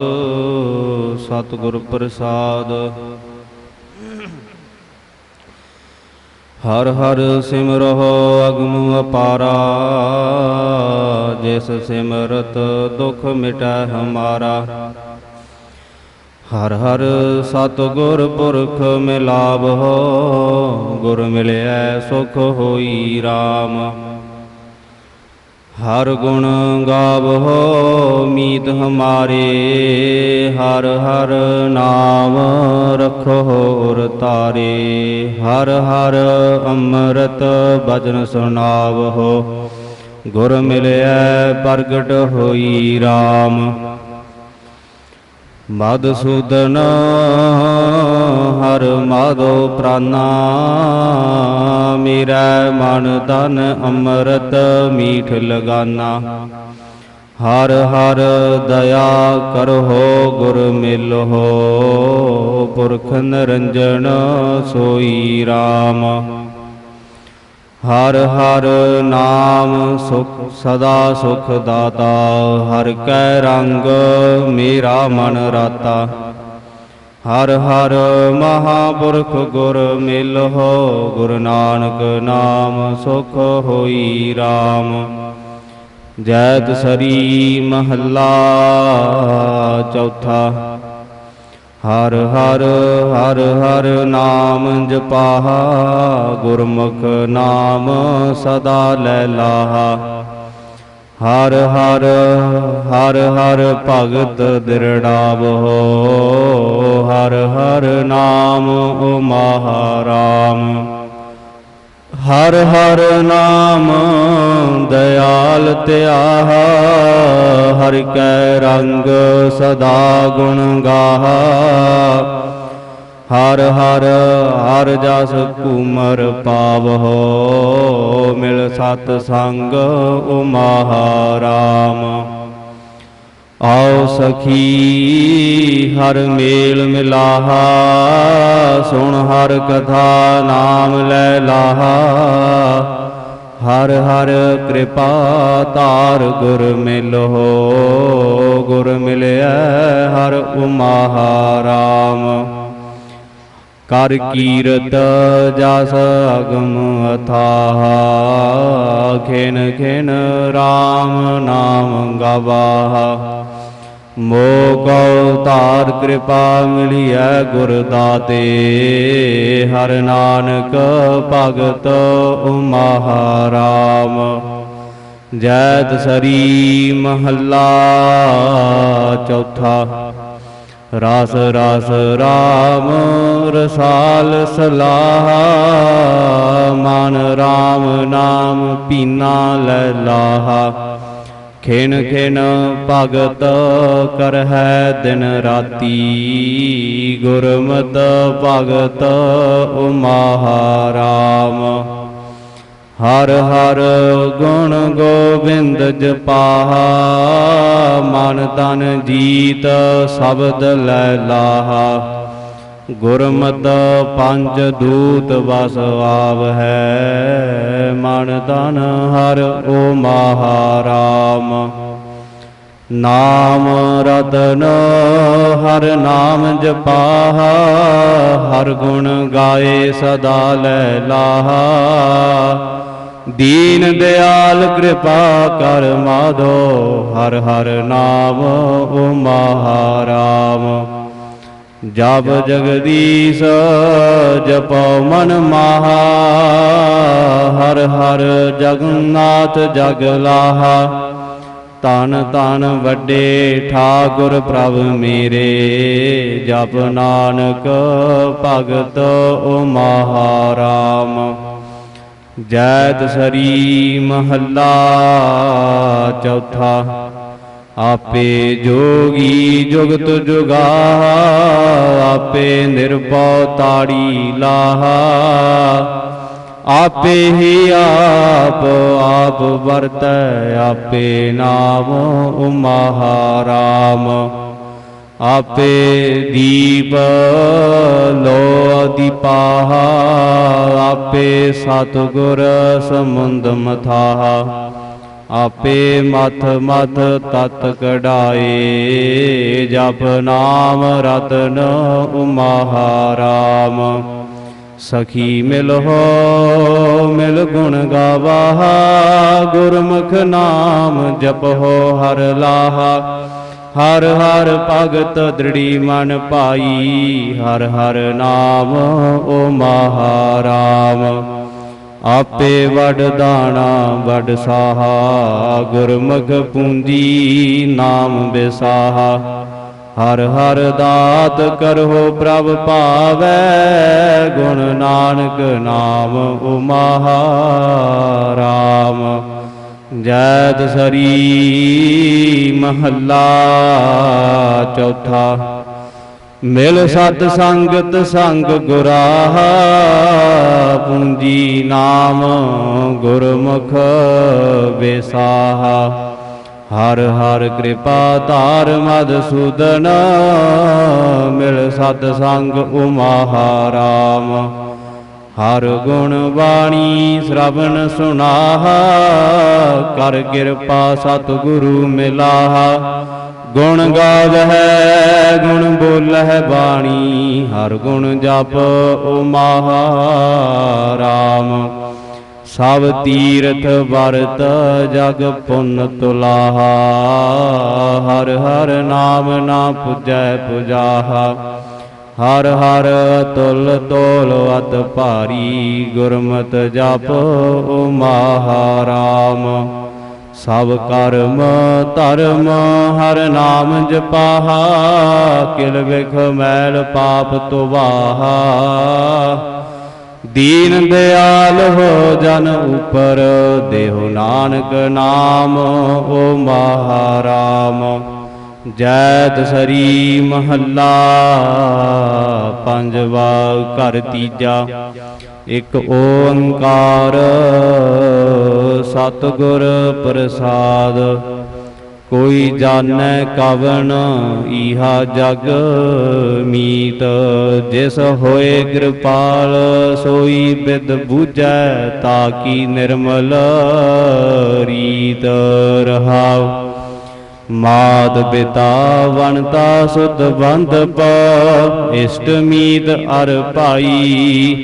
ਸਤਿਗੁਰ ਪ੍ਰਸਾਦ। ਹਰ ਹਰ ਸਿਮਰਹੁ ਅਗਮ ਅਪਾਰਾ, ਜਿਸ ਸਿਮਰਤ ਦੁਖ ਮਿਟੈ ਹਮਾਰਾ। ਹਰ ਹਰ ਸਤਿਗੁਰ ਪੁਰਖ ਮਿਲਾਵਹੁ ਗੁਰ ਮਿਲਿਆ ਸੁਖ ਹੋਈ RAM ਹਰ ਗੁਣ ਗਾਵਹੁ ਮੀਤ ਹਮਾਰੇ। ਹਰ ਹਰ ਨਾਮ ਰਖੋ ਤਾਰੇ। ਹਰ ਹਰ ਅੰਮ੍ਰਿਤ ਬਚਨ ਸੁਣਾਵਹੁ ਗੁਰ ਮਿਲਿਆ ਪ੍ਰਗਟ ਹੋਈ RAM ਮਦਸੂਦਨ ਹਰ ਮਾਧੋ ਪ੍ਰਾਨਾ ਮੇਰਾ ਮਨ ਤਨ ਅੰਮ੍ਰਿਤ ਮੀਠ ਲਗਾਨਾ। ਹਰ ਹਰ ਦਇਆ ਕਰੋ ਗੁਰ ਮਿਲੋ ਪੁਰਖ ਨਿਰੰਜਨ ਸੋਈ RAM ਹਰ ਹਰ ਨਾਮ ਸੁਖ ਸਦਾ ਸੁਖ ਦਾਤਾ, ਹਰ ਕੈ ਰੰਗ ਮੇਰਾ ਮਨ ਰਾਤਾ। ਹਰ ਹਰ ਮਹਾਪੁਰਖ ਗੁਰ ਮਿਲਹੁ ਗੁਰੂ ਨਾਨਕ ਨਾਮ ਸੁਖ ਹੋਈ RAM ਜੈਤ ਸਰੀ ਮਹੱਲਾ ਚੌਥਾ। ਹਰ ਹਰ ਹਰ ਹਰ ਨਾਮ ਜਪਾਹਾ, ਗੁਰਮੁਖ ਨਾਮ ਸਦਾ ਲੈ ਲਾਹਾ। ਹਰ ਹਰ ਹਰ ਹਰ ਭਗਤ ਦਿਰੜਾਵੋ, ਹਰ ਹਰ ਨਾਮ ਮਹਾਰਾਮ। ਹਰ ਹਰ ਨਾਮ ਦਇਆਲ ਧਿਆਹਾ ਹਰ ਕੈ ਰੰਗ ਸਦਾ ਗੁਣ ਗਾਹਾ। ਹਰ ਹਰ ਹਰ ਜਸ ਕੁਮਰ ਪਾਵਹੋ, ਮਿਲ ਸਤ ਸੰਗ ਓ ਮਹਾਰਾਮ ਆਓ ਸਖੀ, ਹਰ ਮੇਲ ਮਿਲਾਹਾ, ਸੁਣ ਹਰ ਕਥਾ ਨਾਮ ਲੈ ਲਾਹਾ। ਹਰ ਹਰ ਕਿਰਪਾ ਤਾਰ ਗੁਰ ਮਿਲੋ ਗੁਰ ਮਿਲਿਆ ਹਰ ਉਮਹਾਰਾਮ ਕਰ ਕੀਰਤ ਜਸ ਅਗਮ ਅਥਾਹ। ਖੇਨ ਖੇਨ RAM ਨਾਮ ਗਵਾਹ। ਮੋ ਕਉ ਤਾਰ ਕਿਰਪਾ ਮਿਲਿਐ ਗੁਰ ਦਾਤੇ। ਹਰ ਨਾਨਕ ਭਗਤ ਉਮਹਾਰਾਮ। ਜੈਤ ਸਰੀ ਮਹੱਲਾ ਚੌਥਾ। ਰਸ ਰਸ, ਰਾਮ, ਰਸਾਲ, ਸਲਾਹ। ਮਨ, ਰਾਮ, ਨਾਮ, ਪੀਨਾ, ਲੈ, ਲਾਹਾ। ਖੇਨ ਖੇਨ ਭਗਤ ਕਰਹਿ ਦਿਨ ਰਾਤੀ। ਗੁਰਮਤ, ਭਗਤ ਉਮਹਾਰਾਮ ਹਰ ਹਰ ਗੁਣ ਗੋਬਿੰਦ ਜਪਾਹਾ ਮਨ ਤਨ ਜੀਤ ਸ਼ਬਦ ਲੈ ਲਾਹਾ। ਗੁਰਮਤ ਪੰਜ ਦੂਤ ਵਸ ਆਵ ਮਨ ਤਨ ਹਰ ਓ ਮਹਾਰਾਮ। ਨਾਮ ਰਤਨ, ਹਰ ਨਾਮ ਜਪਾਹਾ, ਹਰ ਗੁਣ ਗਾਏ ਸਦਾ ਲੈ ਲਾਹਾ। ਦੀਨ ਦਿਆਲ ਕਿਰਪਾ ਕਰ ਮਾਧੋ, ਹਰ ਹਰ ਨਾਮ ਓ ਮਹਾਰਾਮ ਜਪ ਜਗਦੀਸ਼ ਜਪੋ ਮਨ ਮਹਾ, ਹਰ ਹਰ ਜਗਨਨਾਥ ਜਗ ਲਾਹਾ। ਤਨ ਤਨ ਵੱਡੇ ਠਾਕੁਰ ਪ੍ਰਭ ਮੇਰੇ, ਜਪ ਨਾਨਕ ਭਗਤ ਓ ਮਹਾਰਾਮ। ਜੈਤ ਸਰੀ ਮਹੱਲਾ ਚੌਥਾ, ਆਪੇ ਜੋਗੀ ਜੁਗਤ ਜੁਗਾ, ਆਪੇ ਨਿਰਭਉ ਤਾੜੀ ਲਾਹਾ। ਆਪੇ ਹੀ ਆਪ ਆਪ ਵਰਤੈ, ਆਪੇ ਨਾਮ ਉਮਹਾਰਾਮ। ਆਪੇ ਦੀਪ ਲੋ ਦੀਪਾਹਾ ਆਪੇ ਸਤਿਗੁਰ ਸਮੁੰਦ ਮਥਾਹਾ। ਆਪੇ ਮਥ ਮਥ ਤਤ ਕਢਾਏ, ਜਪ ਨਾਮ ਰਤਨ ਉਮਾਹਾਰਾਮ। ਸਖੀ ਮਿਲ ਹੋ, ਮਿਲ ਗੁਣ ਗਾਵਾਹਾ ਗੁਰਮੁਖ ਨਾਮ ਜਪੋ ਹਰ ਲਾਹਾ। ਹਰ ਹਰ ਭਗਤ ਦ੍ਰਿੜੀ ਮਨ ਪਾਈ, ਹਰ ਹਰ ਨਾਮ ਓ ਮਹਾਰਾਮ। ਆਪੇ ਵਡ ਦਾਣਾ, ਵਡ ਸਾਹਾ, ਗੁਰਮੁਖ ਪੂੰਜੀ ਨਾਮ ਬਿਸਾਹਾ। ਹਰ ਹਰ ਦਾਤ ਕਰੋ ਪ੍ਰਭ ਭਾਵੈ ਗੁਣ ਨਾਨਕ ਨਾਮ ਉਮਾਹਾਰਾਮ ਜੈ ਸਰੀ ਮਹੱਲਾ ਚੌਥਾ। ਮਿਲ ਸਤ ਸੰਗਤ ਸੰਗ ਗੁਰਾਹਾ, ਪੂੰਜੀ ਨਾਮ ਗੁਰਮੁਖ ਵਿਸਾਹਾ। ਹਰ ਹਰ ਕਿਰਪਾ ਧਾਰ ਮਦਸੂਦਨ ਮਿਲ ਸਤ ਸੰਗ ਉਮਾਹਾਰਾਮ ਹਰ ਗੁਣ ਬਾਣੀ ਸ਼ਰਵਨ ਸੁਨਾਹਾ, ਕਰ ਕਿਰਪਾ ਸਤ ਗੁਰੂ ਮਿਲਾਹਾ। ਗੁਣ ਗਾਵਹਿ, ਗੁਣ ਬੋਲਹਿ ਬਾਣੀ, ਹਰ ਗੁਣ ਜਪ ਓ ਮਹਾਰਾਮ ਸਭ ਤੀਰਥ ਵਰਤ ਜਗ ਪੁੰਨ ਤੁਲਾਹਾ। ਹਰ ਹਰ ਨਾਮ ਨਾ ਪੁਜੈ ਪੁਜਾਹਾ। ਹਰ ਹਰ ਤੁਲ ਤੋਲ ਅਤ ਭਾਰੀ ਗੁਰਮਤ ਜਪ ਓ ਮਹਾਰਾਮ। ਸਭ ਕਰਮ ਧਰਮ ਹਰ ਨਾਮ ਜਪਾਹਾ। ਕਿਲ ਵਿਖ ਮੈਲ ਪਾਪ ਤੁਵਾਹਾ ਦੀਨ ਦਿਆਲ ਹੋ ਜਨ ਉਪਰ, ਦੇਹੁ ਨਾਨਕ ਨਾਮ ਓ ਮਹਾਰਾਮ। ਜੈ ਸਰੀ ਮਹੱਲਾ, ਪੰਜਵਾ ਘਰ ਤੀਜਾ। ਇੱਕ ਓੰਕਾਰ, ਸਤਿਗੁਰ ਪ੍ਰਸਾਦ। ਕੋਈ ਜਾਣੈ ਕਵਨ ਇਹਾ ਜਗ ਮੀਤ। ਜਿਸ ਹੋਏ ਕਿਰਪਾਲ, ਸੋਈ ਬਿਦ ਬੂਝੈ ਤਾਕੀ ਨਿਰਮਲ ਰੀਤ ਰਹਾਉ। ਮਾਤ ਪਿਤਾ ਵਨਤਾ ਸੁਧ ਬੰਧ ਪ, ਇਸ਼ਟ ਮੀਤ ਅਰ ਭਾਈ।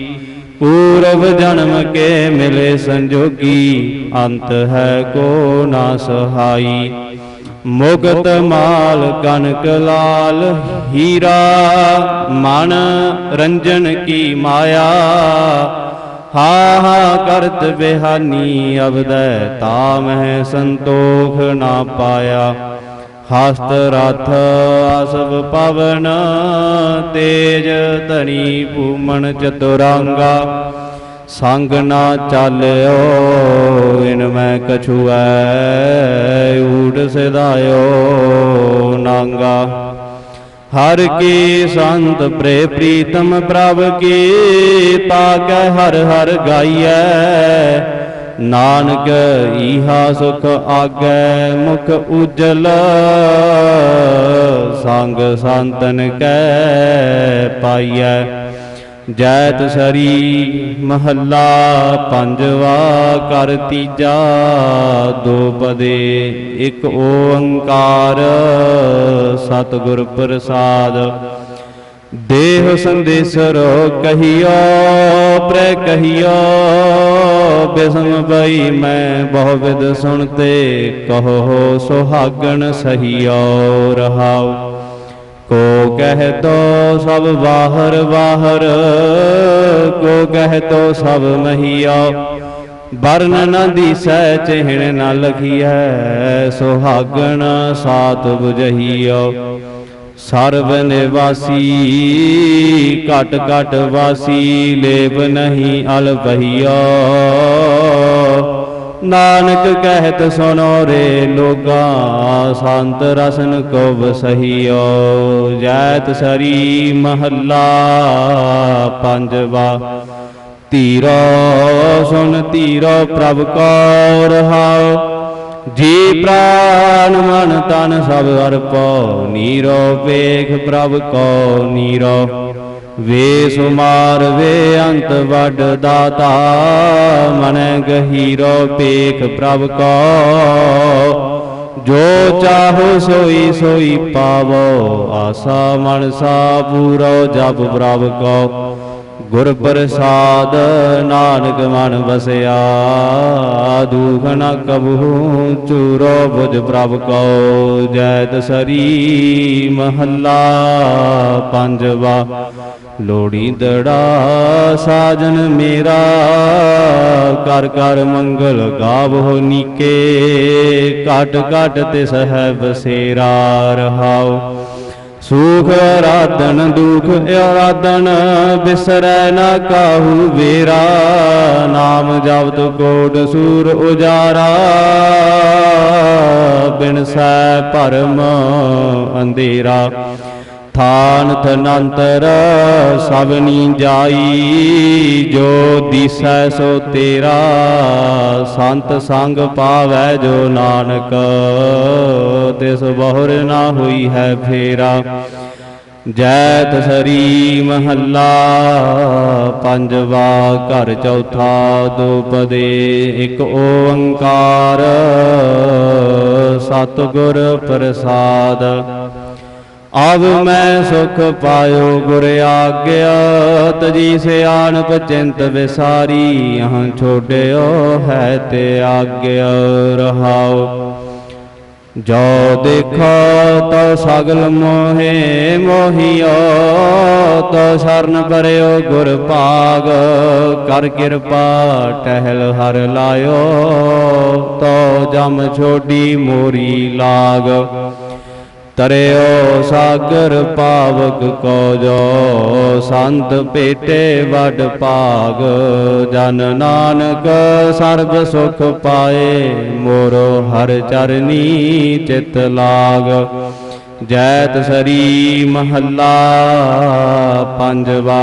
ਪੂਰਵ ਜਨਮ ਕੇ ਮਿਲੇ ਸੰਜੋਗੀ, ਅੰਤ ਹੈ ਕੋ ਨਾ ਸਹਾਈ। ਮੁਕਤ ਮਾਲ ਕਨਕ ਲਾਲ ਹੀਰਾ ਮਨ ਰੰਜਨ ਕੀ ਮਾਇਆ। ਹਾ ਹਾ ਕਰਤ ਬਿਹਾਨੀ ਅਬਦੈ ਤਾਮਹਿ ਸੰਤੋਖ ਨਾ ਪਾਇਆ। ਹਸਤ ਰਥ ਆਸਵ ਪਵਨ ਤੇਜ ਧਨੀ ਭੂਮਣ ਚਤੁਰੰਗਾ। ਸੰਗ ਨਾ ਚਾਲਿਓ, ਇਨ ਮੈਂ ਕਛੁਐ, ਊੜ ਸਿਧਾਇਓ ਨਾਂਗਾ। ਹਰ ਕੀ ਸੰਤ ਪ੍ਰੇ ਪ੍ਰੀਤਮ ਪ੍ਰਭ ਕੀ ਪਾਕੈ, ਹਰ ਹਰ ਗਾਈਐ। ਨਾਨਕ ਈਹਾ ਸੁਖ ਆਗੈ, ਮੁਖ ਉਜਲ। ਸੰਗ ਸੰਤਨ ਕੈ ਪਾਈਐ। ਜੈਤ ਸ਼ਰੀ ਮਹੱਲਾ ਪੰਜਵਾ ਕਰ ਤੀਜਾ, ਦੋ ਪਦੇ, ਇੱਕ ਓੰਕਾਰ, ਸਤਿਗੁਰ ਪ੍ਰਸਾਦ। ਦੇਹ ਸੰਦੇਸਰੋ ਕਹੀਓ, ਪ੍ਰੈ ਕਹੀਓ, ਬਿਸਮ ਬਈ ਮੈਂ ਬਹੁ ਵਿਦ ਸੁਣਤੇ ਕਹੋ, ਸੁਹਾਗਣ ਸਹੀਓ ਰਹਾਉ। ਕੋ ਕਹਿ ਤੋ ਸਭ ਬਾਹਰ ਬਾਹਰ ਕੋ ਕਹਿ ਤੋ ਸਭ ਮਹੀਆ। ਬਰਨ ਨ ਦੀਸੈ, ਚਿਹਣ ਨ ਲਖੀਐ, ਸੁਹਾਗਣ ਸਾਤ 부ਜਹੀਓ ਸਰਬ ਨਿਵਾਸੀ, ਘਟ ਘਟ ਵਾਸੀ ਲੇਬ ਨਹੀਂ ਅਲਬਹੀਓ ਨਾਨਕ ਕਹਿਤ ਸੁਨੋ ਰੇ ਲੋਗਾ, ਸੰਤ ਰਸਨ ਕੋ ਵਸਹੀਓ ਜੈਤ ਸਰੀ ਮਹੱਲਾ ਪੰਜਵਾ ਧੀਰੋ ਸੁਨ ਧੀਰੋ ਪ੍ਰਭ ਕੋ ਰਹਾਉ ਜੀ ਪ੍ਰਾਨ ਮਨ ਤਨ ਸਭ ਅਰਪੋ, ਨੀਰੋ ਵੇਖ ਪ੍ਰਭ ਕੋ ਨੀਰੋ। ਵੇ ਸੁਮਾਰ ਵੇ ਅੰਤ ਵੱਡ ਦਾਤਾ, ਮਨ ਗਹੀਰੋ ਪੇਖ ਪ੍ਰਭ ਕੋ। ਜੋ ਚਾਹੋ ਸੋਈ ਸੋਈ ਪਾਵੋ, ਆਸਾ ਮਨਸਾ ਪੂਰੋ ਜਪ ਪ੍ਰਭ ਕੋ। ਗੁਰ ਪ੍ਰਸਾਦ ਨਾਨਕ ਮਨ ਵਸਿਆ, ਦੁਖ ਨ ਕਬਹੂ ਚੂਰੋ ਬੁਝ ਪ੍ਰਭ ਕੋ। ਜੈ ਤਸਰੀ ਮਹੱਲਾ ਪੰਜਵਾ। ਲੋੜੀ ਦੜਾ ਸਾਜਨ ਮੇਰਾ ਕਰ ਕਰ ਮੰਗਲ ਗਾਵੋ ਨੀਕੇ, ਘਟ ਘਟ ਤਿਸ ਹੈ ਬਸੇਰਾ ਰਹਾਉ ਸੁਖ ਆਰਾਧਨ ਦੁਖ ਆਰਾਧਨ ਬਿਸਰੈ ਨਾ ਕਾਹੂ ਵੇਰਾ, ਨਾਮ ਜਪਤ ਕੋਟ ਸੂਰ ਉਜਾਰਾ। ਬਿਨ ਸੈ ਭਰਮ ਅੰਧੇਰਾ। ਥਾਨ ਥਨੰਤਰ ਸਭਨੀ ਜਾਈ, ਜੋ ਦਿਸੈ ਸੋ ਤੇਰਾ, ਸੰਤ ਸੰਗ ਪਾਵੈ ਜੋ ਨਾਨਕ, ਤਿਸ ਬਹੁਰ ਨਾ ਹੋਈ ਹੈ ਫੇਰਾ। ਜੈਤ ਸਰੀ ਮਹੱਲਾ, ਪੰਜਵਾ ਘਰ ਚੌਥਾ ਦੁਪਦੇ ਇੱਕ ਓੰਕਾਰ, ਸਤਿਗੁਰ ਪ੍ਰਸਾਦ। ਆਵ ਮੈਂ ਸੁਖ ਪਾਇਓ ਗੁਰ ਆਗਿਆ, ਤਜੀ ਸਿਆਣਪ ਚਿੰਤ ਵਿਸਾਰੀ ਹਾਂ ਛੋੜਿਓ ਹੈ ਤੇ ਆਗਿਆ ਰਹਾਓ। ਜੋ ਦੇਖੋ ਤੋ ਸਗਲ ਮੋਹੇ ਮੋਹਿਓ, ਤੋ ਸ਼ਰਨ ਪਰਿਓ ਗੁਰ ਭਾਗ, ਕਰ ਕਿਰਪਾ ਟਹਿਲ ਹਰ ਲਾਇਓ, ਤੋ ਜਮ ਛੋਡੀ ਮੋਰੀ ਲਾਗ। ਤਰਿਓ ਸਾਗਰ ਪਾਵਕ ਕੋ ਜੋ ਸੰਤ ਪੇਟੇ ਵੱਡ ਭਾਗ, ਜਨ ਨਾਨਕ ਸਰਬ ਸੁਖ ਪਾਏ, ਮੋਰੋ ਹਰ ਚਰਨੀ ਚਿਤ ਲਾਗ। ਜੈ ਤਸਰੀ ਮਹੱਲਾ ਪੰਜਵਾ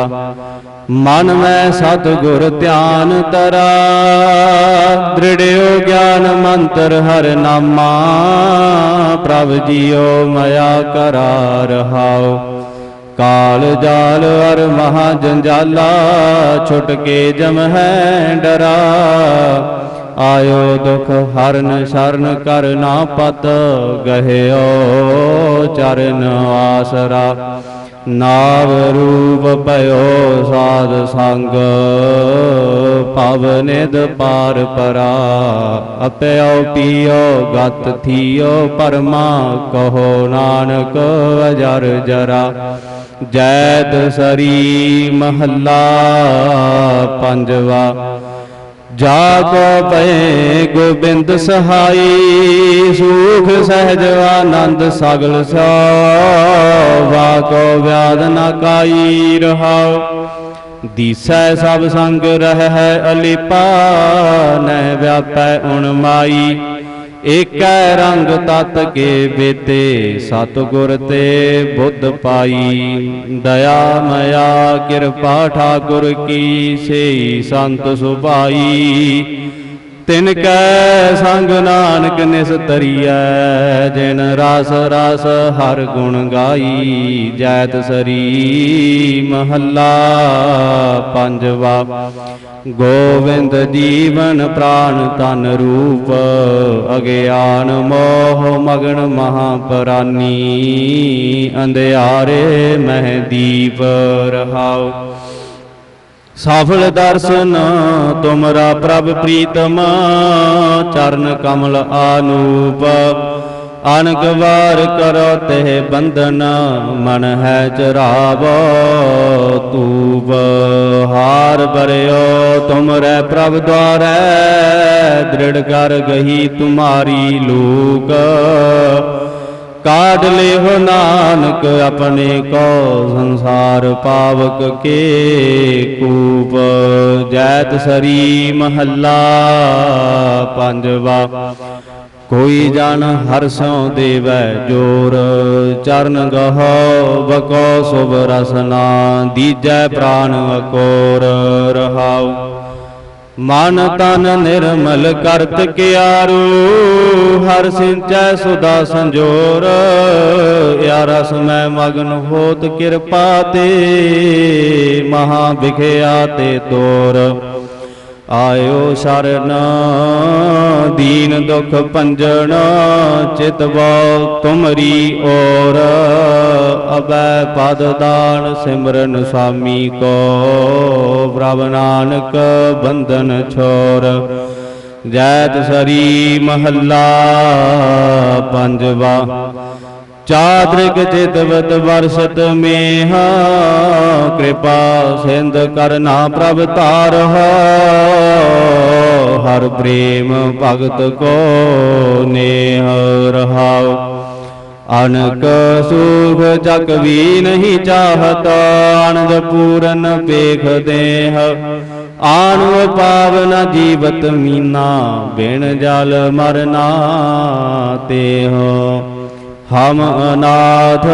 ਮਨ ਮੈਂ ਸਤਿਗੁਰ ਧਿਆਨ ਤਰਾ। ਦ੍ਰਿੜਿਓ ਗਿਆਨ ਮੰਤਰ ਹਰ ਨਾਮਾ। ਪ੍ਰਭ ਜੀਓ ਮਇਆ ਕਰਾ ਰਹਾਉ। ਕਾਲ ਜਾਲ ਅਰ ਮਹਾ ਜੰਜਾਲਾ, ਛੁਟ ਕੇ ਜਮ ਹੈ ਡਰਾ। ਆਇਓ ਦੁਖ ਹਰਨ ਸ਼ਰਨ ਕਰ ਨਾ ਪਤ, ਗਹਿਓ ਚਰਨ ਆਸਰਾ। ਨਾਵ ਰੂਪ ਭਇਓ ਸਾਧ ਸੰਗ ਪਵਨਿਦ ਪਾਰ ਪਰਾ। ਅਪਿਓ ਪੀਓ, ਗਤ ਥੀਓ, ਪਰਮਾ ਕਹੋ ਨਾਨਕ, ਅਜਰ ਜਰਾ। ਜੈ ਸਰੀ ਮਹੱਲਾ ਪੰਜਵਾ। ਜਾ ਕੋ ਪਏ ਗੋਬਿੰਦ ਸਹਾਈ ਸੁਖ ਸਹਿਜ ਆਨੰਦ ਸਗਲ ਸੋ ਵਾ ਕੋ ਵਿਆਦ ਨਾ ਕਾਈ ਰਹਾਉ ਦੀਸੈ ਸਭ ਸੰਗ ਰਹਿ ਅਲਿਪਾ ਨਹਿ ਵਿਆਪੈ ਉਣ ਮਾਈ। ਏਕੈ ਰੰਗ ਤਤ ਕੇ ਬੇਤੇ, ਸਤਿਗੁਰ ਤੇ ਬੁੱਧ ਪਾਈ। ਦਇਆ ਮਇਆ, ਕਿਰਪਾ ਠਾਕੁਰ ਕੀ, ਸੇਈ ਸੰਤ ਸੁਭਾਈ। ਤਿਨ ਕੈ ਸੰਗ ਨਾਨਕ ਨਿਸ ਤਰੀਐ ਜਿਨ ਰਸ ਰਸ ਹਰ ਗੁਣ ਗਾਈ, ਜੈਤ ਸਰੀ ਮਹੱਲਾ ਪੰਜਵਾ। ਗੋਵਿੰਦ ਜੀਵਨ ਪ੍ਰਾਨ ਤਨ ਰੂਪ, ਅਗਿਆਨ ਮੋਹ ਮਗਨ ਮਹਾ ਪਰਾਨੀ ਅੰਧਿਆਰੇ ਮਹਿ ਦੀਪ ਰਹਾਉ। ਸਫਲ ਦਰਸ਼ਨ ਤੁਮਰਾ ਪ੍ਰਭ ਪ੍ਰੀਤਮ ਚਰਨ ਕਮਲ ਆਨੂਪ। ਅਨਕ ਵਾਰ ਕਰੋ ਤੇ ਬੰਧਨ ਮਨ ਹੈ ਚਰਾਵੋ ਤੂਬ ਹਾਰ ਬਰਿਓ ਤੁਮਰੇ ਪ੍ਰਭ ਦੁਆਰੈ ਦ੍ਰਿੜ ਕਰ ਗਈ ਤੁਮਾਰੀ ਲੋਕ। ਕਾਢ ਲਿਓ ਨਾਨਕ, ਆਪਣੇ ਕੋ ਸੰਸਾਰ ਪਾਵਕ ਕੇ ਕੂਪ। ਜੈਤ ਸਰੀ ਮਹੱਲਾ ਪੰਜਵਾ, ਕੋਈ ਜਨ ਹਰਸੋਂ ਦੇਵੈ ਜੋਰ। ਚਰਨ ਗਹੋ ਬਕੋ ਸੁਭ ਰਸਨਾ ਦੀਜੈ ਪ੍ਰਾਨ ਅਕੋਰ ਰਹਾਉ। ਮਨ ਤਨ ਨਿਰਮਲ ਕਰਤ ਕਿਆਰੂ, ਹਰ ਸਿੰਚੈ ਸੁਦਾ ਸੰਜੋਰ। ਯਾ ਰਸ ਮੈਂ ਮਗਨ ਹੋਤ ਕਿਰਪਾ ਤੇ, ਮਹਾ ਵਿਖਿਆ ਤੇ ਤੋਰ। ਆਇਓ ਸ਼ਰਨ, ਦੀਨ ਦੁਖ ਭੰਜਨ ਚਿਤਵ ਤੁਮਰੀ ਔਰ ਅਬੈ ਪਦ ਦਾਨ ਸਿਮਰਨ ਸੁਆਮੀ ਕੋ, ਪ੍ਰਭ ਨਾਨਕ ਬੰਧਨ ਛੋਰ। ਜੈਤ ਸਰੀ ਮਹੱਲਾ ਪੰਜਵਾ। ਚਾਦ੍ਰਿਕ ਚਿਤਵਤ ਵਰਸਤ ਮੇਹ, ਕਿਰਪਾ ਸਿੰਧ ਕਰਨਾ ਪ੍ਰਭ ਤਾਰਹ ਹਰ ਪ੍ਰੇਮ ਭਗਤ ਕੋ ਨੇਹ ਰਹਾਉ। ਅਨਕ ਸੁਖ ਜਗ ਵੀ ਨਹੀਂ ਚਾਹਤ ਆਨੰਦ ਪੂਰਨ ਪੇਖ ਦੇਹ ਆਨੁ ਪਾਵਨ ਜੀਵਤ ਮੀਨਾ, ਬਿਨ ਜਲ ਮਰਨਾ ਤੇਹ ਹਮ ਅਨਾਥ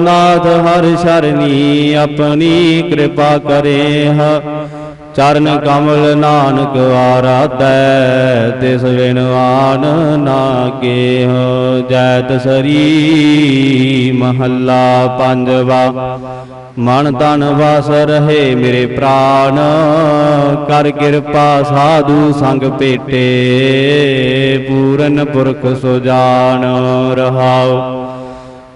ਨਾਥ ਹਰ ਸ਼ਰਨੀ, ਆਪਣੀ ਕਿਰਪਾ ਕਰੇ ਹ। ਚਰਨ ਕਮਲ ਨਾਨਕ ਆਰਾਧੈ, ਤਿਸ ਬਿਨ ਆਨ ਨਾ ਕੇਹ ਜੈਤ ਸਰੀ ਮਹੱਲਾ ਪੰਜਵਾ। ਮਨ ਤਨ ਵਸ ਰਹੇ ਮੇਰੇ ਪ੍ਰਾਨ, ਕਰ ਕਿਰਪਾ ਸਾਧੂ ਸੰਗ ਭੇਟੇ, ਪੂਰਨ ਪੁਰਖ ਸੁਜਾਨ ਰਹਾਓ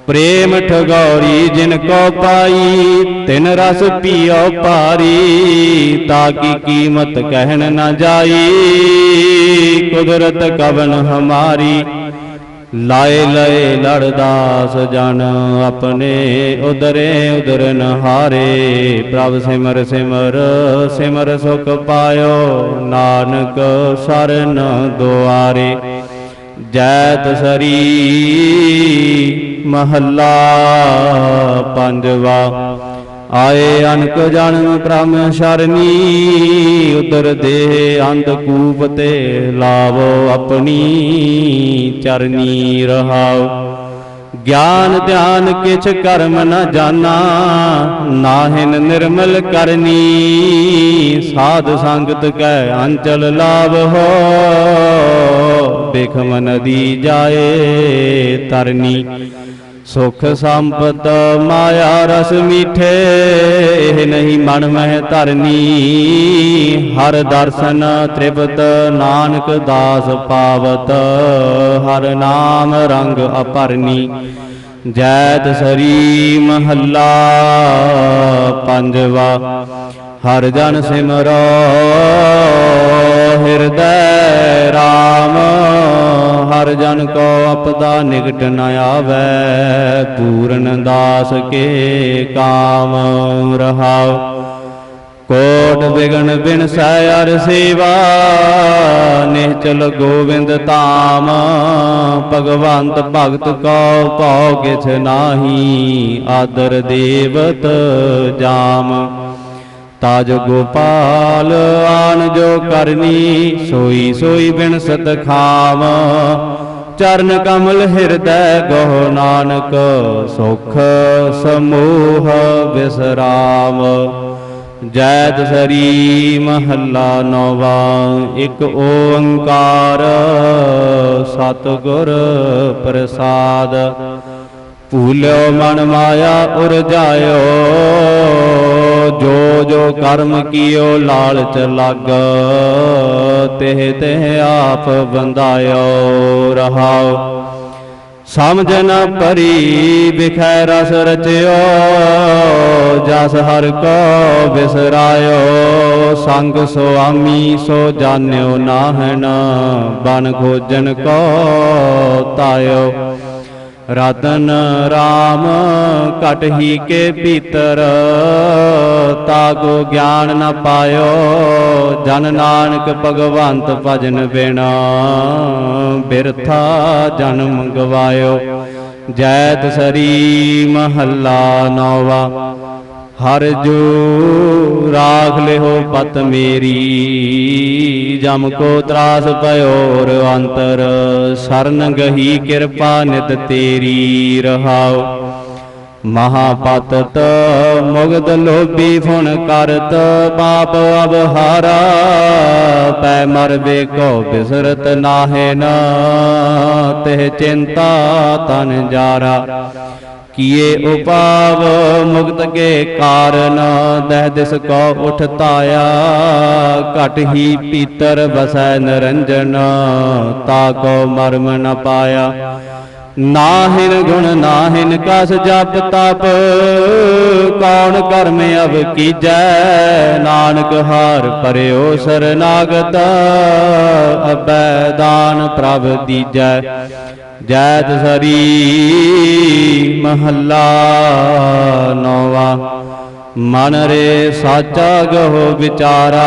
ਪ੍ਰੇਮ ਠਗੌਰੀ ਜਿਨ ਕੋ ਪਾਈ, ਤਿਨ ਰਸ ਪੀਓ ਪਾਰੀ ਤਾਕੀ ਕੀਮਤ ਕਹਿਣ ਨਾ ਜਾਈ। ਕੁਦਰਤ ਕਵਨ ਹਮਾਰੀ, ਲਾਏ ਲਏ ਲੜਦਾਸ ਜਨ ਆਪਣੇ ਉਦਰੇ ਉਦਰਨ ਹਾਰੇ ਪ੍ਰਭ ਸਿਮਰ ਸਿਮਰ ਸਿਮਰ ਸੁਖ ਪਾਇਓ, ਨਾਨਕ ਸਰਨ ਦੁਆਰੇ। ਜੈਤ ਸਰੀ ਮਹੱਲਾ ਪੰਜਵਾ। ਆਏ ਅਨਕ ਜਨਮ ਬ੍ਰਹਮ ਸ਼ਰਨੀ, ਉਦਰ ਦੇ ਅੰਧ ਕੂਪ ਤੇ ਲਾਵੋ ਆਪਣੀ ਚਰਨੀ ਰਹਾਓ। ਗਿਆਨ ਧਿਆਨ ਕਿਛ ਕਰਮ ਨ ਜਾਣਾ ਨਾਹਿਨ ਨਿਰਮਲ ਕਰਨੀ, ਸਾਧ ਸੰਗਤ ਕੈ ਅੰਚਲ ਲਾਭ ਹੋ ਬਿਖਮ ਨਦੀ ਜਾਏ ਤਰਨੀ। ਸੁਖ ਸੰਪਤ ਮਾਇਆ ਰਸ ਮੀਠੇ, ਇਹ ਨਹੀਂ ਮਨ ਮਹਿ ਧਰਨੀ। ਹਰ ਦਰਸ਼ਨ ਤ੍ਰਿਪਤ ਨਾਨਕ ਦਾਸ ਪਾਵਤ, ਹਰ ਨਾਮ ਰੰਗ ਅਪਰਨੀ। ਜੈਤ ਸਰੀ ਮਹੱਲਾ ਪੰਜਵਾ, ਹਰ ਜਨ ਸਿਮਰੋ ਹਿਰਦੈ ਰਾਮ, ਹਰ ਜਨ ਕੋ ਆਪਦਾ ਨਿਕਟ ਨ ਆਵੈ। ਪੂਰਨ ਦਾਸ ਕੇ ਕਾਮ ਰਹਾਉ। ਕੋਟ ਬਿਗਨ ਬਿਨ ਸੈ ਅਰ ਸੇਵਾ ਨਿਹਚਲ ਗੋਵਿੰਦ ਧਾਮ। ਭਗਵੰਤ ਭਗਤ ਕੋ ਭਉ ਕਿਛ ਨਾਹੀ, ਆਦਰ ਦੇਵਤ ਜਾਮ। ਤਾਜ ਗੋਪਾਲ, ਆਨ ਜੋ ਕਰਨੀ, ਸੋਈ ਸੋਈ ਬਿਨ ਸਤ ਖਾਮ। ਚਰਨ ਕਮਲ ਹਿਰਦੈ ਗੋ ਨਾਨਕ, ਸੁਖ ਸਮੂਹ ਵਿਸਰਾਮ ਜੈਤ ਸਰੀ ਮਹੱਲਾ ਨੌਵਾ, ਇੱਕ ਓੰਕਾਰ ਸਤਿਗੁਰ ਪ੍ਰਸਾਦ। ਭੂਲਿਓ ਮਨ ਮਾਇਆ ਉਰ ਜਾਇਓ ਜੋ ਜੋ ਕਰਮ ਕੀਓ ਲਾਲਚ ਲੱਗ, ਤਿਹ ਤਿਹ ਆਪ ਬੰਦਾਇਓ ਰਹਾਓ। ਸਮਝ ਨ ਪਰੀ, ਵਿਖੈ ਰਸ ਰਚਿਓ, ਜਸ ਹਰ ਕੋ ਵਿਸਰਾਇਓ ਸੰਗ ਸੁਆਮੀ ਸੋ ਜਾਣਿਓ ਨਾਹਨ, ਬਨ ਖੋਜਨ ਕੋ ਤਾਇਓ। ਰਤਨ ਰਾਮ ਘਟ ਹੀ ਕੇ ਭੀਤਰ, ਤਾਗੋ ਗਿਆਨ ਨ ਪਾਇਓ, ਜਨ ਨਾਨਕ ਭਗਵੰਤ ਭਜਨ ਬਿਨਾ। ਬਿਰਥਾ ਜਨਮ ਗਵਾਇਓ ਜੈਤ ਸਰੀ ਮਹੱਲਾ ਨੌਵਾ। ਹਰ ਜੋ ਰਾਖ ਲਿਓ ਪਤ ਮੇਰੀ, ਜਮ ਕੋ ਤਰਾਸ ਪਇਓਰ ਅੰਤਰ, ਸਰਨ ਗਹੀ ਕਿਰਪਾ ਨਿਤ ਤੇਰੀ ਰਹਾਉ। ਮਹਾਪਤਤ ਮੁਗਦ ਲੋਭੀ ਫੁਨ ਕਰਤ, ਪਾਪ ਅਬਹਾਰਾ ਪੈ ਮਰਵੇ ਕੋ ਬਿਸਰਤ ਨਾਹੇ ਨਾ, ਤਿਹ ਚਿੰਤਾ ਤਨ ਜਾਰਾ। ਕੀਏ ਉਪਾਵ, ਮੁਕਤ ਕੇ ਕਾਰਨ, ਦਹਿ ਦਿਸ ਕੋ ਉਠ ਘਟ ਹੀ ਪੀਤਰ ਬਸੈ ਨਰੰਜਨ, ਤਾ ਕੋ ਮਰਮ ਨ ਪਾਇਆ। ਨਾਹਿਨ ਗੁਣ ਨਾਹਿਨ ਕਸ ਜਪ ਤਪ, ਕੌਣ ਕਰਮ ਅਬ ਕੀਜੈ? ਨਾਨਕ ਹਾਰ ਪਰਿਓ ਸਰਨਾਗਤ, ਅਬੈ ਦਾਨ ਪ੍ਰਭ ਦੀਜੈ। ਜੈਤ ਸਰੀ ਮਹੱਲਾ ਨੌਵਾ। ਮਨ ਰੇ ਸਾਚਾ ਗਹੁ ਵਿਚਾਰਾ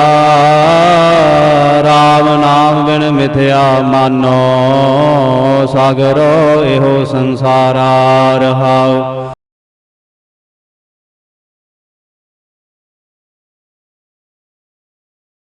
RAM ਨਾਮ ਬਿਨ ਮਿਥਿਆ ਮਾਨੋ ਸਾਗਰੋ ਇਹੋ ਸੰਸਾਰਾ ਰਹਾਉ।